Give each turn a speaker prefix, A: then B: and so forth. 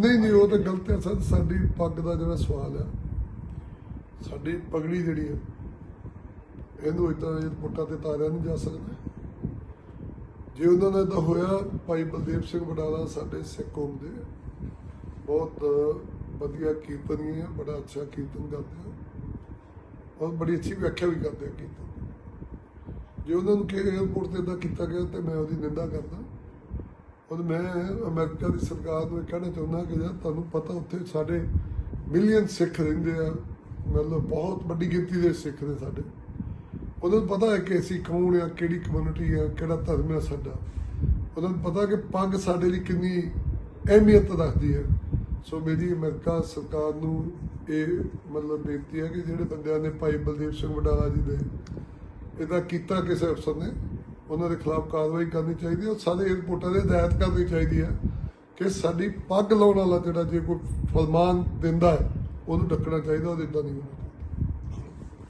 A: ਨਹੀਂ ਨਹੀਂ, ਉਹ ਤਾਂ ਗਲਤ ਹੈ। ਸਰ, ਸਾਡੀ ਪੱਗ ਦਾ ਜਿਹੜਾ ਸਵਾਲ ਆ ਸਾਡੀ ਪਗੜੀ ਜਿਹੜੀ ਹੈ, ਇਹਨੂੰ ਇਦਾਂ ਏਅਰਪੋਰਟਾਂ ਤੇ ਤਾਰਿਆ ਨਹੀਂ ਜਾ ਸਕਦਾ ਜੇ ਉਹਨਾਂ ਦਾ ਤਾਂ ਹੋਇਆ, ਭਾਈ ਬਲਦੇਵ ਸਿੰਘ ਵਡਾਲਾ ਸਾਡੇ ਸਿੱਖ ਕੌਮ ਦੇ ਬਹੁਤ ਵਧੀਆ ਕੀਰਤਨੀ ਹੈ, ਬੜਾ ਅੱਛਾ ਕੀਰਤਨ ਕਰਦੇ ਆ। ਔਰ ਬੜੀ ਅੱਛੀ ਵਿਆਖਿਆ ਵੀ ਕਰਦੇ ਆ ਕੀਰਤਨ। ਦੀ। ਜੇ ਉਹਨਾਂ ਨੂੰ ਕਿ ਏਅਰਪੋਰਟ ਤੇ ਇਦਾਂ ਕੀਤਾ ਗਿਆ, ਤੇ ਮੈਂ ਉਹਦੀ ਨਿੰਦਾ ਕਰਦਾ। ਔਰ ਮੈਂ ਅਮਰੀਕਾ ਦੀ ਸਰਕਾਰ ਨੂੰ ਇਹ ਕਹਿਣਾ ਚਾਹੁੰਦਾ ਕਿ ਯਾਰ ਤੁਹਾਨੂੰ ਪਤਾ ਉੱਥੇ ਸਾਡੇ ਮਿਲੀਅਨ ਸਿੱਖ ਰਹਿੰਦੇ ਆ, ਮਤਲਬ ਬਹੁਤ ਵੱਡੀ ਗਿਣਤੀ ਦੇ ਸਿੱਖ ਨੇ ਸਾਡੇ। ਉਹਨਾਂ ਨੂੰ ਪਤਾ ਹੈ ਕਿ ਅਸੀਂ ਕੌਣ ਆ, ਕਿਹੜੀ ਕਮਿਊਨਿਟੀ ਆ, ਕਿਹੜਾ ਧਰਮ ਆ ਸਾਡਾ। ਉਹਨਾਂ ਨੂੰ ਪਤਾ ਕਿ ਪੱਗ ਸਾਡੇ ਲਈ ਕਿੰਨੀ ਅਹਿਮੀਅਤ ਰੱਖਦੀ ਹੈ। ਸੋ ਮੇਰੀ ਅਮਰੀਕਾ ਸਰਕਾਰ ਨੂੰ ਇਹ ਮਤਲਬ ਬੇਨਤੀ ਹੈ ਕਿ ਜਿਹੜੇ ਬੰਦਿਆਂ ਨੇ ਭਾਈ ਬਲਦੇਵ ਸਿੰਘ ਵਡਾਲਾ ਜੀ ਦੇ ਇਹਦਾ ਕੀਤਾ ਕਿਸੇ ਅਫਸਰ ਨੇ ਉਹਨਾਂ ਦੇ ਖਿਲਾਫ ਕਾਰਵਾਈ ਕਰਨੀ ਚਾਹੀਦੀ ਹੈ ਔਰ ਸਾਰੇ ਏਅਰਪੋਰਟਾਂ ਦੇ ਹਦਾਇਤ ਕਰਨੀ ਚਾਹੀਦੀ ਹੈ ਕਿ ਸਾਡੀ ਪੱਗ ਲਾਉਣ ਵਾਲਾ ਜਿਹੜਾ ਜੇ ਕੋਈ ਫਰਮਾਨ ਦਿੰਦਾ ਹੈ, ਉਹਨੂੰ ਡੱਕਣਾ ਚਾਹੀਦਾ, ਉਹਦੇ ਇਦਾਂ ਨਹੀਂ ਹੋਣਾ।